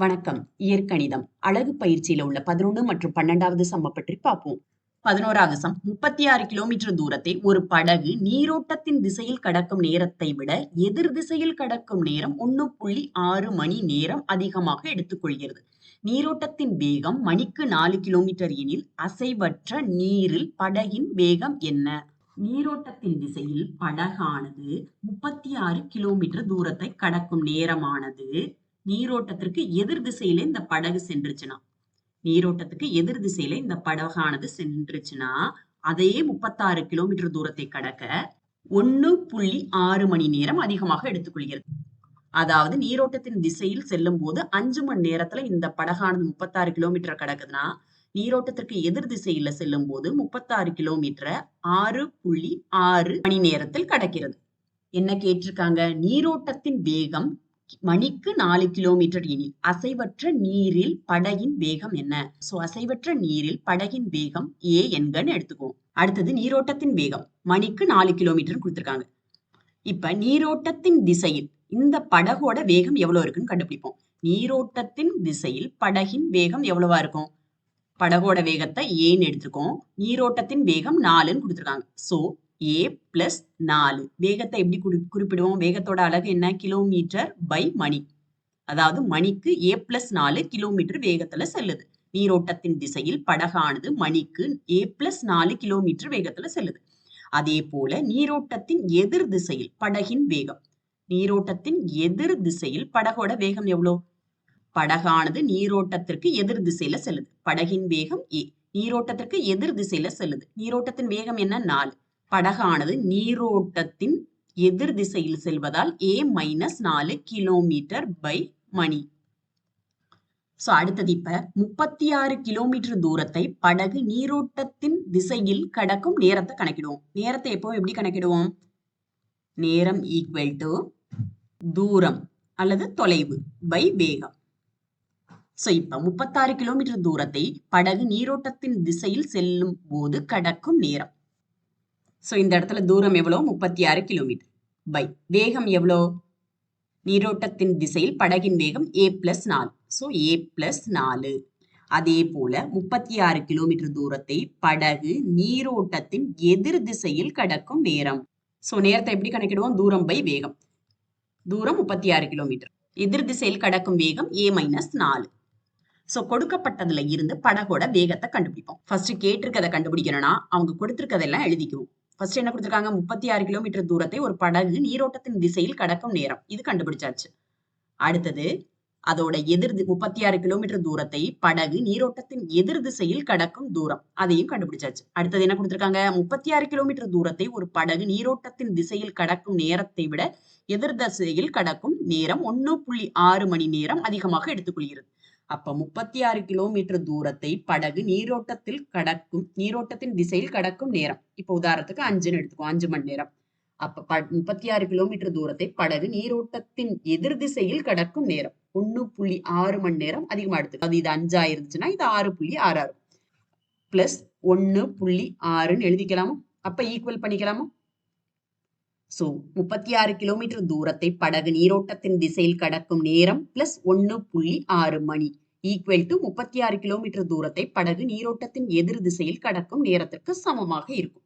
வணக்கம். இயற்கணிதம். அழகு பயிற்சியில உள்ள பதினொன்று மற்றும் பன்னெண்டாவது சம்ம பற்றி பார்ப்போம். பதினோராவது சம். முப்பத்தி ஆறு கிலோமீட்டர் தூரத்தை ஒரு படகு நீரோட்டத்தின் திசையில் கடக்கும் நேரத்தை விட எதிர் திசையில் கடக்கும் நேரம் ஒன்னு புள்ளி ஆறு மணி நேரம் அதிகமாக எடுத்துக்கொள்கிறது நீரோட்டத்தின் வேகம் மணிக்கு நாலு கிலோமீட்டர் எனில் அசைவற்ற நீரில் படகின் வேகம் என்ன? நீரோட்டத்தின் திசையில் படகானது முப்பத்தி ஆறு கிலோமீட்டர் தூரத்தை கடக்கும் நேரமானது. நீரோட்டத்திற்கு எதிர் திசையில இந்த படகு சென்றுச்சுன்னா நீரோட்டத்துக்கு எதிர் திசையில இந்த படகானது சென்றுச்சுன்னா அதையே முப்பத்தாறு கிலோமீட்டர் தூரத்தை கடக்க ஒன்னு புள்ளி ஆறு மணி நேரம் அதிகமாக எடுத்துக்கொள்கிறது. அதாவது நீரோட்டத்தின் திசையில் செல்லும் போது அஞ்சு மணி நேரத்துல இந்த படகானது முப்பத்தாறு கிலோமீட்டர் கடக்குதுன்னா நீரோட்டத்திற்கு எதிர் திசையில செல்லும் போது முப்பத்தாறு கிலோமீட்டர் ஆறு புள்ளி ஆறு மணி நேரத்தில் கடக்கிறது. என்ன கேட்டிருக்காங்க? நீரோட்டத்தின் வேகம் மணிக்கு நாலு கிலோமீட்டர் எனில் அசைவற்ற நீரில் படகின் வேகம் என்ன? சோ அசைவற்ற நீரில் படகின் வேகம் ஏ என்கன்னு எடுத்துக்குவோம். அடுத்தது நீரோட்டத்தின் வேகம். மணிக்கு நாலு கிலோமீட்டர் கொடுத்துருக்காங்க. இப்ப நீரோட்டத்தின் திசையில் இந்த படகோட வேகம் எவ்வளவு இருக்குன்னு கண்டுபிடிப்போம். நீரோட்டத்தின் திசையில் படகின் வேகம் எவ்வளவா இருக்கும்? படகோட வேகத்தை ஏன்னு எடுத்துக்கோம் நீரோட்டத்தின் வேகம் நாலுன்னு கொடுத்துருக்காங்க. சோ ஏ பிளஸ் நாலு. வேகத்தை எப்படி குறி குறிப்பிடுவோம்? வேகத்தோட அழகு என்ன? கிலோமீட்டர் பை மணி. அதாவது மணிக்கு ஏ பிளஸ் நாலு கிலோமீட்டர் வேகத்துல செல்லுது. நீரோட்டத்தின் திசையில் படகானது மணிக்கு ஏ பிளஸ் நாலு கிலோமீட்டர் வேகத்துல செல்லுது. அதே போல நீரோட்டத்தின் எதிர் திசையில் படகின் வேகம். நீரோட்டத்தின் எதிர் திசையில் படகோட வேகம் எவ்வளோ? படகானது நீரோட்டத்திற்கு எதிர் திசையில செல்லுது. படகின் வேகம் ஏ நீரோட்டத்திற்கு எதிர் திசையில செல்லுது. நீரோட்டத்தின் வேகம் என்ன? நாலு. படகானது நீரோட்டத்தின் எதிர் திசையில் செல்வதால் ஏ மைனஸ் நாலு கிலோமீட்டர் பை மணி. ஸோ அடுத்தது இப்ப முப்பத்தி ஆறு கிலோமீட்டர் தூரத்தை படகு நீரோட்டத்தின் திசையில் கடக்கும் நேரத்தை கணக்கிடுவோம். நேரத்தை எப்போ எப்படி கணக்கிடுவோம்? நேரம் ஈக்குவல் டு தூரம் அல்லது தொலைவு பை வேகம். ஸோ இப்போ முப்பத்தாறு கிலோமீட்டர் தூரத்தை படகு நீரோட்டத்தின் திசையில் செல்லும் போது கடக்கும் நேரம். ஸோ இந்த இடத்துல தூரம் எவ்வளோ? முப்பத்தி ஆறு கிலோமீட்டர் பை வேகம் எவ்வளோ? நீரோட்டத்தின் திசையில் படகின் வேகம் ஏ பிளஸ் நாலு. ஸோ ஏ பிளஸ் நாலு. அதே போல முப்பத்தி ஆறு கிலோமீட்டர் தூரத்தை படகு நீரோட்டத்தின் எதிர் திசையில் கடக்கும் நேரம். ஸோ நேரத்தை எப்படி கணக்கிடுவோம்? தூரம் பை வேகம். தூரம் முப்பத்தி ஆறு கிலோமீட்டர் எதிர் திசையில் கடக்கும் வேகம் ஏ மைனஸ் நாலு. ஸோ கொடுக்கப்பட்டதுல இருந்து படகோட வேகத்தை கண்டுபிடிப்போம். ஃபர்ஸ்ட் கேட்டிருக்கதை கண்டுபிடிக்கணும்னா அவங்க கொடுத்துருக்கதெல்லாம் எழுதிக்குவோம். ஃபர்ஸ்ட் என்ன கொடுத்துருக்காங்க? முப்பத்தி ஆறு கிலோமீட்டர் தூரத்தை ஒரு படகு நீரோட்டத்தின் திசையில் கடக்கும் நேரம். இது கண்டுபிடிச்சாச்சு. அடுத்தது அதோட எதிர் முப்பத்தி ஆறு கிலோமீட்டர் தூரத்தை படகு நீரோட்டத்தின் எதிர் திசையில் கடக்கும் தூரம். அதையும் கண்டுபிடிச்சாச்சு. அடுத்தது என்ன கொடுத்துருக்காங்க? முப்பத்தி ஆறு கிலோமீட்டர் தூரத்தை ஒரு படகு நீரோட்டத்தின் திசையில் கடக்கும் நேரத்தை விட எதிர் திசையில் கடக்கும் நேரம் ஒன்னு புள்ளி ஆறு மணி நேரம் அதிகமாக எடுத்துக்கொள்கிறது. அப்ப முப்பத்தி ஆறு கிலோமீட்டர் தூரத்தை படகு நீரோட்டத்தில் கடக்கும் நீரோட்டத்தின் திசையில் கடக்கும் நேரம். இப்ப உதாரணத்துக்கு அஞ்சுன்னு எடுத்துக்கோ அஞ்சு மணி நேரம். அப்ப முப்பத்தி ஆறு கிலோமீட்டர் தூரத்தை படகு நீரோட்டத்தின் எதிர் திசையில் கடக்கும் நேரம். ஒன்னு புள்ளி ஆறு மணி நேரம் அதிகமா எடுத்துக்கோ. அது இது அஞ்சா இருந்துச்சுன்னா இது ஆறு புள்ளி ஆறு ஆறு. பிளஸ் ஒன்னு புள்ளி ஆறுன்னு எழுதிக்கலாமா? அப்ப ஈக்குவல் பண்ணிக்கலாமா? சோ முப்பத்தி ஆறு கிலோமீட்டர் தூரத்தை படகு நீரோட்டத்தின் திசையில் கடக்கும் நேரம் பிளஸ் ஒன்னு புள்ளி ஆறு மணி. ஈக்குவல் டு முப்பத்தி ஆறு கிலோமீட்டர் தூரத்தை படகு நீரோட்டத்தின் எதிர் திசையில் கடக்கும் நேரத்திற்கு சமமாக இருக்கும்.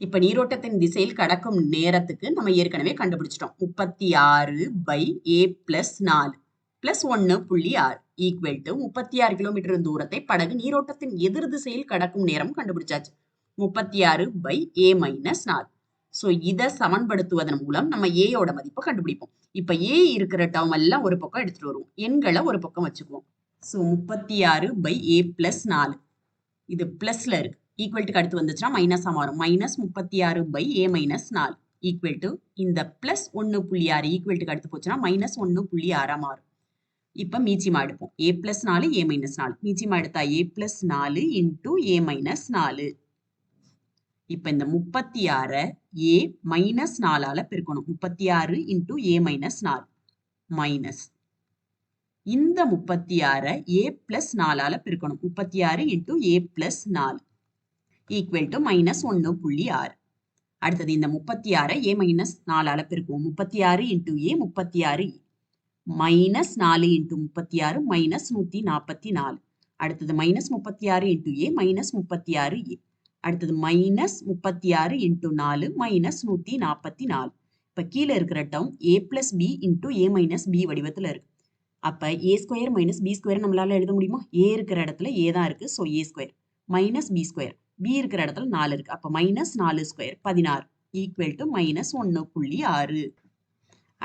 இப்ப நீரோட்டத்தின் திசையில் கடக்கும் நேரத்துக்கு நம்ம ஏற்கனவே கண்டுபிடிச்சிட்டோம். முப்பத்தி ஆறு பை ஏ பிளஸ் நாலு பிளஸ் ஒன்னு புள்ளி ஆறு ஈக்குவல் டு முப்பத்தி ஆறு கிலோமீட்டர் தூரத்தை படகு நீரோட்டத்தின் எதிர் திசையில் கடக்கும் நேரம் கண்டுபிடிச்சாச்சு. முப்பத்தி ஆறு பை ஏ மைனஸ் நாலு. ஸோ இதை சமன்படுத்துவதன் மூலம் நம்ம ஏயோட மதிப்பை கண்டுபிடிப்போம். இப்ப ஏ இருக்கிற டேர்ம் எல்லாம் ஒரு பக்கம் எடுத்துட்டு வருவோம். எண்களை ஒரு பக்கம் வச்சுக்குவோம். ஸோ முப்பத்தி ஆறு பை ஏ பிளஸ் நாலு. இது பிளஸ்ல இருக்கு. ஈக்குவல்ட்டுக்கு அடுத்து வந்துச்சுன்னா மைனஸாக மாறும். மைனஸ் முப்பத்தி ஆறு பை ஏ மைனஸ் நாலு. ஈக்குவல் டு இந்த பிளஸ் ஒன்று புள்ளி ஆறு ஈக்குவல்ட்டுக்கு அடுத்து போச்சுன்னா மைனஸ் ஒன்று புள்ளி ஆறாக மாறும். இப்போ மீச்சிமா எடுப்போம். ஏ பிளஸ் நாலு ஏ மைனஸ் நாலு. மீச்சிமா எடுத்தா ஏ பிளஸ் நாலு இன்டூ ஏ மைனஸ் நாலு. இப்போ இந்த முப்பத்தி ஆறை ஏ மைனஸ் நாலால் பெருக்கணும். முப்பத்தி ஆறு இன்டூ ஏ மைனஸ் நாலு. மைனஸ் இந்த முப்பத்தி ஆறை ஏ பிளஸ் நாலால பிரிக்கணும். முப்பத்தி ஆறு இன்ட்டு ஏ பிளஸ் நாலு. ஈக்குவல் டு மைனஸ் ஒன்று புள்ளி ஆறு. அடுத்தது இந்த முப்பத்தி ஆறை ஏ மைனஸ் நாலால பெருக்குவோம். முப்பத்தி ஆறு இன்டூ ஏ முப்பத்தி ஆறு மைனஸ் e. நாலு இன்ட்டு முப்பத்தி ஆறு மைனஸ் நூற்றி நாற்பத்தி நாலு. அடுத்தது மைனஸ் முப்பத்தி ஆறு இன்ட்டு ஏ மைனஸ் முப்பத்தி ஆறு ஏ e. அடுத்தது மைனஸ் முப்பத்தி ஆறு இன்ட்டு நாலு மைனஸ் நூற்றி நாற்பத்தி நாலு. இப்போ கீழே இருக்கிற down A plus B into A minus B வடிவத்தில் இருக்கு. அப்போ A square minus B square நம்மளால எழுத முடியுமா? ஏ இருக்கிற இடத்துல ஏ தான் இருக்குது so A square minus B square B இருக்கிற இடத்துல நாலு இருக்குது அப்போ மைனஸ் நாலு ஸ்கொயர் பதினாறு. ஈக்குவல் டு மைனஸ் ஒன்று புள்ளி ஆறு.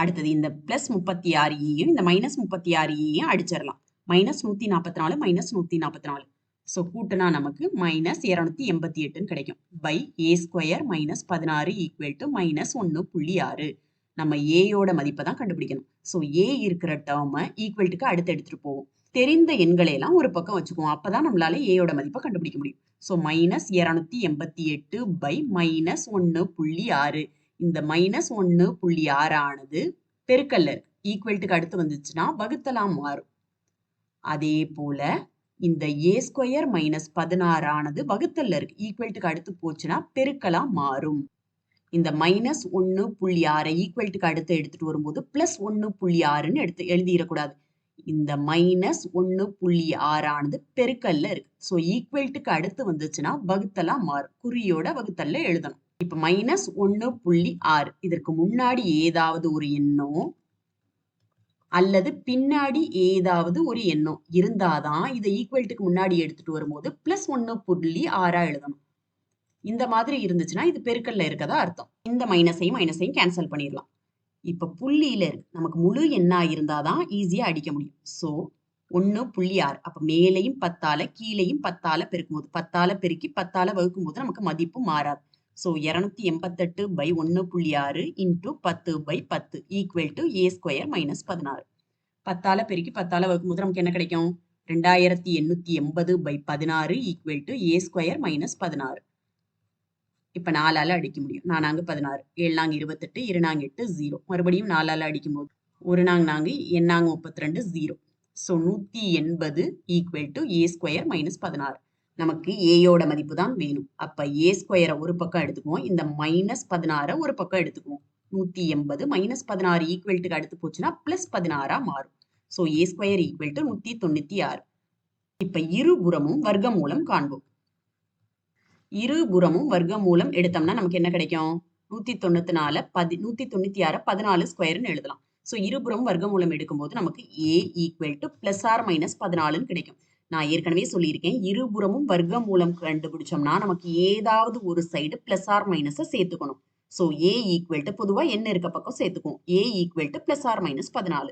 அடுத்தது இந்த ப்ளஸ் முப்பத்தி ஆறு e ஈயும் இந்த மைனஸ் முப்பத்தி ஆறு e ஈயும் அடிச்சிடலாம். மைனஸ் நூற்றி நாற்பத்தி நாலு மைனஸ் நூற்றி நாற்பத்தி நாலு ஸோ கூட்டுனா நமக்கு மைனஸ் இரநூத்தி எண்பத்தி எட்டுன்னு கிடைக்கும். பை ஏ ஸ்கொயர் மைனஸ் பதினாறு ஈக்குவல் டு மைனஸ் ஒன்று புள்ளி ஆறு. நம்ம ஏயோட மதிப்பை தான் கண்டுபிடிக்கணும். ஸோ ஏ இருக்கிற டேர்மை ஈக்குவல்ட்டுக்கு அடுத்து எடுத்துகிட்டு போவோம். தெரிந்த எண்களை எல்லாம் ஒரு பக்கம் வச்சுக்குவோம். அப்போ தான் நம்மளால ஏயோட மதிப்பை கண்டுபிடிக்க முடியும். ஸோ மைனஸ் இரநூத்தி எண்பத்தி எட்டு பை மைனஸ் ஒன்று புள்ளி ஆறு. இந்த மைனஸ் ஒன்று புள்ளி ஆறு ஆனது பெருக்கல்ல இருக்கு. ஈக்குவல்ட்டுக்கு அடுத்து வந்துச்சுன்னா வகுத்தலாம் மாறும். அதே போல இந்த ஏ ஸ்கொயர் மைனஸ் பதினாறு ஆனது வகுத்தல்ல இருக்கு. ஈக்குவல்ட்டுக்கு அடுத்து போச்சுன்னா பெருக்கலா மாறும். இந்த மைனஸ் ஒன்று புள்ளி ஆறை ஈக்குவல்ட்டுக்கு அடுத்து எடுத்துட்டு வரும்போது பிளஸ் ஒன்று புள்ளி ஆறுன்னு எடுத்து எழுதிடக்கூடாது. இந்த மைனஸ் ஒன்று புள்ளி ஆறானது பெருக்கல்ல இருக்கு. ஸோ ஈக்குவல்ட்டுக்கு அடுத்து வந்துச்சுன்னா வகுத்தலா மாறும். குறியோட வகுத்தல்ல எழுதணும். இப்ப மைனஸ் ஒன்று புள்ளி ஆறு. இதற்கு முன்னாடி ஏதாவது ஒரு எண்ணோ அல்லது பின்னாடி ஏதாவது ஒரு எண்ணம் இருந்தாதான் இதை ஈக்குவல்ட்டுக்கு முன்னாடி எடுத்துட்டு வரும்போது பிளஸ் ஒன்று புள்ளி ஆறா எழுதணும். இந்த மாதிரி இருந்துச்சுன்னா இது பெருக்கல்ல இருக்கதா அர்த்தம். இந்த மைனஸையும் மைனஸையும் கேன்சல் பண்ணிடலாம். இப்ப புள்ளியில இருக்கு. நமக்கு முழு எண்ணா இருந்தாதான் ஈஸியா அடிக்க முடியும். ஸோ ஒன்று புள்ளி ஆறு. அப்ப மேலையும் பத்தால கீழையும் பத்தால பெருக்கும் போது பத்தால பெருக்கி பத்தால வகுக்கும் போது நமக்கு மதிப்பு மாறாது. ஸோ இரநூத்தி எண்பத்தெட்டு பை ஒன்று புள்ளி ஆறு இன்ட்டு பத்து பை பத்து equal to A square minus பதினாறு. பத்தால பெருக்கி பத்தால வகுக்கும்போது நமக்கு என்ன கிடைக்கும்? ரெண்டாயிரத்தி எண்ணூற்றி எண்பது பை பதினாறு equal to A square minus பதினாறு. இப்ப நாலால அடிக்க முடியும். நானாங்க பதினாறு. ஏழு நாங்க இருபத்தெட்டு இரு நாங்க எட்டு ஜீரோ மறுபடியும் நாலால அடிக்கும்போது ஒரு நாங்க நாங்க எண்ணாங்க முப்பத்தி ரெண்டு ஜீரோ ஸோ நூத்தி எண்பது equal to A square minus பதினாறு. நமக்கு ஏயோட மதிப்பு தான் வேணும். அப்ப ஏ ஸ்கொயரை ஒரு பக்கம் எடுத்துக்குவோம். இந்த மைனஸ் பதினாறை ஒரு பக்கம் எடுத்துக்குவோம். நூத்தி எண்பது மைனஸ் பதினாறு ஈக்குவல்ட்டுக்கு அடுத்து போச்சுன்னா பிளஸ் பதினாறா மாறும். So A square equal to நூத்தி தொண்ணூத்தி ஆறு இப்ப இருபுறமும் வர்க்க மூலம் காண்போம். இருபுறமும் வர்க்கம் மூலம் எடுத்தோம்னா நமக்கு என்ன கிடைக்கும்? நூத்தி தொண்ணூத்தி நாலு பதி நூத்தி தொண்ணூத்தி ஆறு பதினாலு ஸ்கொயர்னு எழுதலாம். ஸோ இருபுறம் வர்க்கம் மூலம் எடுக்கும்போது நமக்கு A equal to plus or minus பதினாலுன்னு கிடைக்கும். நான் ஏற்கனவே சொல்லியிருக்கேன் இருபுறமும் வர்க்க மூலம் கண்டுபிடிச்சோம்னா நமக்கு ஏதாவது ஒரு சைடு பிளஸ் ஆர் மைனஸை சேர்த்துக்கணும். ஸோ ஏ ஈக்குவல் டு பொதுவாக என்ன இருக்க பக்கம் சேர்த்துக்கும் A equal to plus or minus பதினாலு.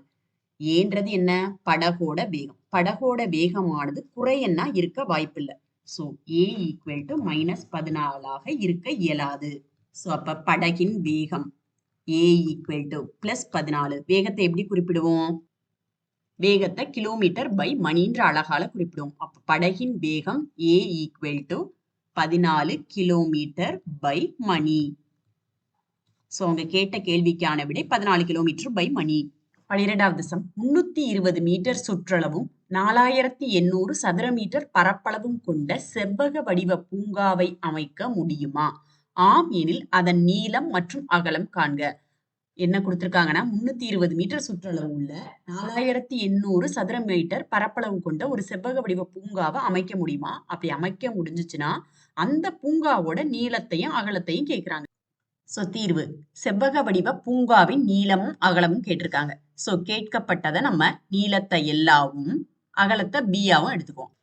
ஏன்றது என்ன? படகோட வேகம். படகோட வேகமானது குறையன்னா இருக்க வாய்ப்பில்லை. So A equal to minus பதினாலாக இருக்க இயலாது. ஸோ அப்ப படகின் வேகம். ஏ ஈக்குவல் டு பிளஸ் பதினாலு. வேகத்தை எப்படி குறிப்பிடுவோம்? வேகத்தை கிலோமீட்டர் பை மணின்ற அழகால குறிப்பிடுவோம். அப்போ படகின் வேகம் ஏ ஈக்குவல் டு பதினாலு கிலோமீட்டர் பை மணி. ஸோ அவங்க கேட்ட கேள்விக்கான விடை பதினாலு கிலோமீட்டர் பை மணி. பனிரெண்டாவது சம். முன்னூத்தி இருபது மீட்டர் சுற்றளவும் நாலாயிரத்தி எண்ணூறு சதுர மீட்டர் பரப்பளவும் கொண்ட செவ்வக வடிவ பூங்காவை அமைக்க முடியுமா? ஆம் எனில் அதன் நீளம் மற்றும் அகலம் காண்க. என்ன கொடுத்துருக்காங்கன்னா முன்னூத்தி இருபது மீட்டர் சுற்றளவு உள்ள நாலாயிரத்தி எண்ணூறு சதுர மீட்டர் பரப்பளவு கொண்ட ஒரு செவ்வக வடிவ பூங்காவை அமைக்க முடியுமா? அப்படி அமைக்க முடிஞ்சிச்சுன்னா அந்த பூங்காவோட நீளத்தையும் அகலத்தையும் கேட்கிறாங்க சோ தீர்வு. செவ்வக வடிவ பூங்காவின் நீளமும் அகலமும் கேட்டிருக்காங்க. சோ கேட்கப்பட்டதை நம்ம நீளத்தை எல்லாவும் அகலத்தை பியாவும் எடுத்துக்குவோம்.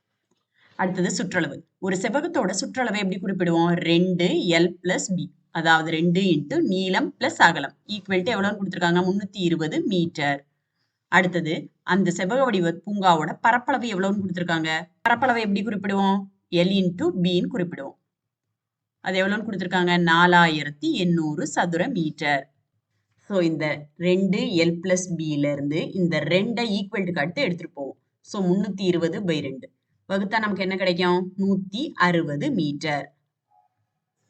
அடுத்தது சுற்றளவு. ஒரு செவ்வகத்தோட சுற்றளவை எப்படி குறிப்பிடுவோம்? ரெண்டு எல் பிளஸ் பி அதாவது ரெண்டு இன்ட்டு நீளம் பிளஸ் அகலம். ஈக்குவல்ட்டு எவ்வளோன்னு கொடுத்துருக்காங்க? முந்நூற்றி இருபது மீட்டர் அடுத்தது அந்த செவ்வக வடிவ பூங்காவோட பரப்பளவு எவ்வளோன்னு கொடுத்துருக்காங்க? பரப்பளவை எப்படி குறிப்பிடுவோம்? எல் இன்ட்டு பின்னு குறிப்பிடுவோம். அது எவ்வளோன்னு கொடுத்துருக்காங்க? நாலாயிரத்தி எண்ணூறு சதுர மீட்டர் ஸோ இந்த ரெண்டு எல் பிளஸ் பியிலேருந்து இந்த ரெண்டை ஈக்குவல்ட்டுக்கு அடுத்து எடுத்துகிட்டு போவோம். ஸோ முந்நூற்றி இருபது பை ரெண்டு. வகுத்தா நமக்கு என்ன கிடைக்கும்? நூற்றி அறுபது மீட்டர்.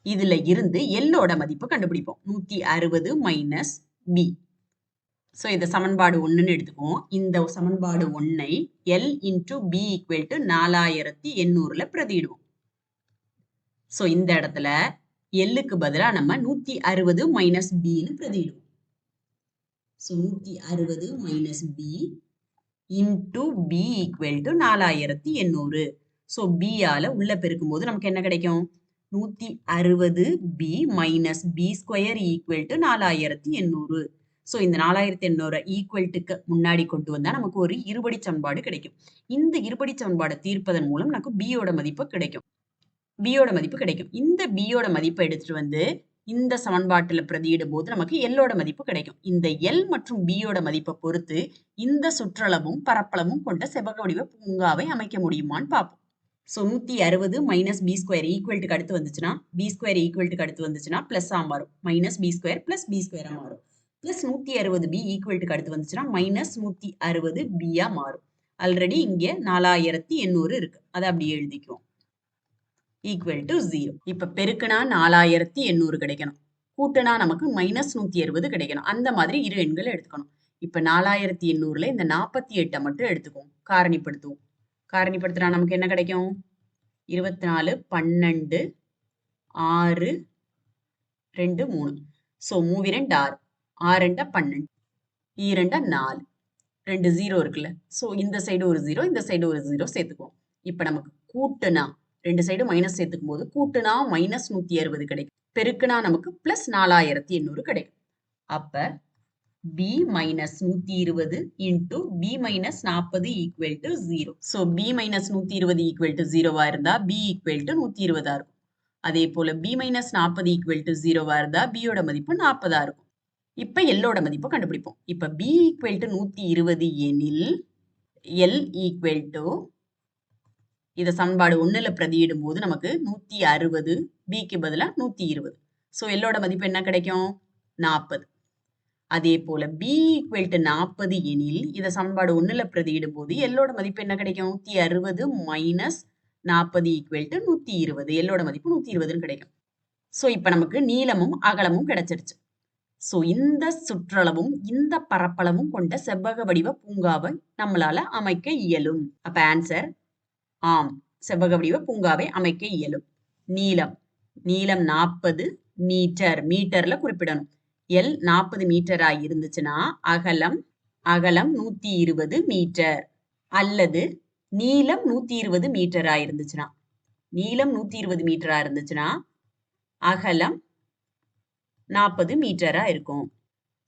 இதுல இருந்து எல்லோட மதிப்பு கண்டுபிடிப்போம். நூத்தி அறுபது மைனஸ் பி ஸோ இந்த சமன்பாடு ஒன்றுன்னு எடுத்துக்குவோம். இந்த சமன்பாடு ஒன்னை L into B equal to நாலாயிரத்தி எண்ணூறுல பிரதிடுவோம் ஸோ இந்த இடத்துல எல்லுக்கு பதிலாக நம்ம நூத்தி அறுபது மைனஸ் பின்னு பிரதிடுவோம் ஸோ நூற்றி அறுபது minus B into B equal to நாலாயிரத்தி எண்ணூறு. ஸோ பியால் உள்ள பெருக்கும்போது நமக்கு என்ன கிடைக்கும்? நூற்றி அறுபது B minus B square equal to நாலாயிரத்தி எண்ணூறு. ஸோ இந்த நாலாயிரத்தி எண்ணூறு ஈக்குவல்ட்டுக்கு முன்னாடி கொண்டு வந்தால் நமக்கு ஒரு இருபடி சமன்பாடு கிடைக்கும். இந்த இருபடி சமன்பாடை தீர்ப்பதன் மூலம் நமக்கு பியோட மதிப்பு கிடைக்கும். பியோட மதிப்பு கிடைக்கும். இந்த பியோட மதிப்பை எடுத்துட்டு வந்து இந்த சமன்பாட்டில் பிரதியிடும் போது நமக்கு எல்லோட மதிப்பு கிடைக்கும். இந்த எல் மற்றும் பியோட மதிப்பை பொறுத்து இந்த சுற்றளவும் பரப்பளவும் கொண்ட செவ்வக வடிவ பூங்காவை அமைக்க முடியுமான்னு பார்ப்போம். ஸோ நூற்றி அறுபது மைனஸ் பி ஸ்கொயர் ஈக்குவல்ட்டுக்கு அடுத்து வந்துச்சுன்னா பி ஸ்கொயர் ஈக்குவல்ட்டுக்கு அடுத்து வந்துச்சுன்னா ப்ளஸ்ஸாக மாறும். Minus B square plus B ஸ்கொயராக மாறும். ப்ளஸ் நூற்றி அறுபது பி ஈக்குவல்ட்டுக்கு அடுத்து வந்துச்சுன்னா மைனஸ் நூற்றி அறுபது பியாக மாறும். ஆல்ரெடி இங்கே நாலாயிரத்தி எண்ணூறு இருக்குது அதை அப்படியே எழுதிக்குவோம். ஈக்குவல் டு ஜீரோ இப்போ பெருக்குனா நாலாயிரத்தி எண்ணூறு கிடைக்கணும். கூட்டுனா நமக்கு மைனஸ் நூற்றி அறுபது கிடைக்கணும். அந்த மாதிரி இரு எண்களை எடுத்துக்கணும். இப்போ நாலாயிரத்தி எண்ணூறுல இந்த நாற்பத்தி எட்டை மட்டும் எடுத்துக்குவோம். காரணிப்படுத்துவோம். காரணிப்படுத்தினா நமக்கு என்ன கிடைக்கும்? இருபத்தி நாலு பன்னெண்டு ஆறு ரெண்டு மூணு. ஸோ மூவி ரெண்டு ஆறு. ஆறு ரெண்டா பன்னெண்டு. E ஈரெண்டா நாலு. ரெண்டு ஜீரோ இருக்குல்ல. ஸோ இந்த சைடு ஒரு ஜீரோ இந்த சைடு ஒரு ஜீரோ சேர்த்துக்குவோம். இப்போ நமக்கு கூட்டுனா ரெண்டு சைடு மைனஸ் சேர்த்துக்கும் போது கூட்டுனா மைனஸ் நூத்தி அறுபது கிடைக்கும். பெருக்குனா நமக்கு ப்ளஸ் நாலாயிரத்தி எண்ணூறு கிடைக்கும். அப்ப பி மைனஸ் நூத்தி இருபது இன்ட்டு பி மைனஸ் நாற்பது equal to zero so B minus நூத்தி இருபது ஈக்குவல் டு ஜீரோவா இருந்தா பி ஈக்குவல் டு நூத்தி இருபதா இருக்கும். அதே போல பி மைனஸ் நாற்பது ஈக்குவல் டு ஜீரோவா இருந்தா பியோட மதிப்பு நாற்பதா இருக்கும். இப்போ எல்லோட மதிப்பு கண்டுபிடிப்போம். இப்போ பி ஈக்குவல் டு நூத்தி இருபது எனில் எல் ஈக்குவல் டு இதை சமன்பாடு ஒன்றில் பிரதியிடும் போது நமக்கு நூற்றி அறுபது பிக்கு பதிலாக நூற்றி இருபது. ஸோ எல்லோட மதிப்பு என்ன கிடைக்கும்? நாற்பது அதே போல பி ஈக்குவல் டு நாற்பது எனில் இதை சமன்பாடு ஒன்றில் பிரதியிடும் போது எல்லோட மதிப்பு என்ன கிடைக்கும்? நூற்றி அறுபது மைனஸ் நாற்பது ஈக்குவல் டு நூற்றி இருபது. எல்லோட மதிப்பு நூற்றி இருபதுன்னு கிடைக்கும். ஸோ இப்போ நமக்கு நீளமும் அகலமும் கிடைச்சிருச்சு. ஸோ இந்த சுற்றளவும் இந்த பரப்பளவும் கொண்ட செவ்வக வடிவ பூங்காவை நம்மளால அமைக்க இயலும். அப்ப ஆன்சர் ஆம். செவ்வக வடிவ பூங்காவை அமைக்க இயலும். நீளம். நீளம் நாற்பது மீட்டர். மீட்டர்ல குறிப்பிடணும். எல் நாற்பது மீட்டரா இருந்துச்சுன்னா அகலம் அகலம் நூத்தி இருபது மீட்டர். அல்லது நீளம் நூத்தி இருபது மீட்டரா இருந்துச்சுன்னா நீளம் நூத்தி இருபது மீட்டரா இருந்துச்சுன்னா அகலம் நாற்பது மீட்டரா இருக்கும்.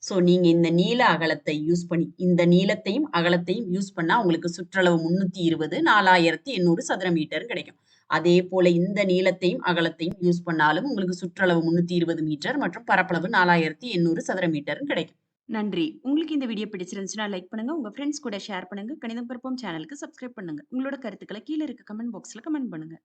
ஸோ நீங்கள் இந்த நீள அகலத்தை யூஸ் பண்ணி இந்த நீளத்தையும் அகலத்தையும் யூஸ் பண்ணால் உங்களுக்கு சுற்றளவு முந்நூற்றி இருபது நாலாயிரத்தி எண்ணூறு சதுர மீட்டர் கிடைக்கும். அதே போல இந்த நீளத்தையும் அகலத்தையும் யூஸ் பண்ணாலும் உங்களுக்கு சுற்றளவு முந்நூற்றி இருபது மீட்டர் மற்றும் பரப்பளவு நாலாயிரத்தி எண்ணூறு சதுர மீட்டர் கிடைக்கும். நன்றி. உங்களுக்கு இந்த வீடியோ பிடிச்சிருந்துச்சுன்னா லைக் பண்ணுங்க. உங்க ஃப்ரெண்ட்ஸ் கூட ஷேர் பண்ணுங்க. கணிதம் பருப்பம் சேனலுக்கு சப்ஸ்கிரைப் பண்ணுங்க. உங்களோட கருத்துக்களை கீழே இருக்க கமெண்ட் பாக்ஸ்ல கமெண்ட் பண்ணுங்க.